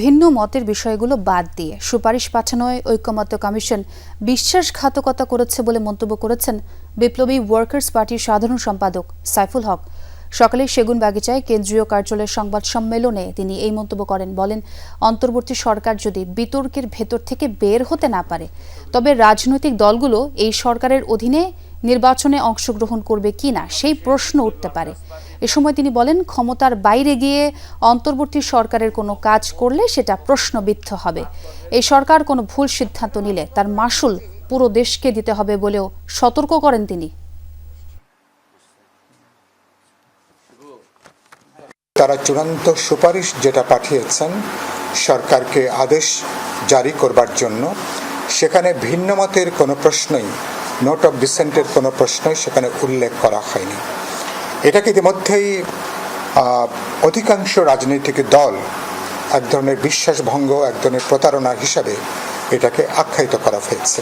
ভিন্ন মতের বিষয়গুলো বাদ দিয়ে সুপারিশ পাঠানোয় ঐক্যমত্য কমিশন বিশ্বাসঘাতকতা করেছে বলে মন্তব্য করেছেন বিপ্লবী ওয়ার্কার্স পার্টির সাধারণ সম্পাদক সাইফুল হক। সকালে সেগুন বাগিচায় কেন্দ্রীয় কার্যালয়ের সংবাদ সম্মেলনে তিনি এই মন্তব্য করেন, বলেন, অন্তর্বর্তী সরকার যদি বিতর্কের ভেতর থেকে বের হতে না পারে, তবে রাজনৈতিক দলগুলো এই সরকারের অধীনে নির্বাচনে অংশগ্রহণ করবে কিনা সেই প্রশ্ন উঠতে পারে। এ সময় তিনি বলেন, ক্ষমতার বাইরে গিয়ে অন্তর্বর্তী সরকারের কোনো কাজ করলে সেটা প্রশ্নবিদ্ধ হবে। এই সরকার কোনো ভুল সিদ্ধান্ত নিলে তার মাসুল পুরো দেশকে দিতে হবে বলেও সতর্ক করেন তিনি। তারা চূড়ান্ত সুপারিশ যেটা পাঠিয়েছেন, সরকারকে আদেশ জারি করবার জন্য, সেখানে ভিন্ন মতের কোনো প্রশ্নই, নোট অফ ডিসেন্টের কোনো প্রশ্নই সেখানে উল্লেখ করা হয়নি। এটাকে ইতিমধ্যেই অধিকাংশ রাজনৈতিক দল এক ধরনের বিশ্বাসভঙ্গ, এক ধরনের প্রতারণা হিসাবে এটাকে আখ্যায়িত করা হয়েছে।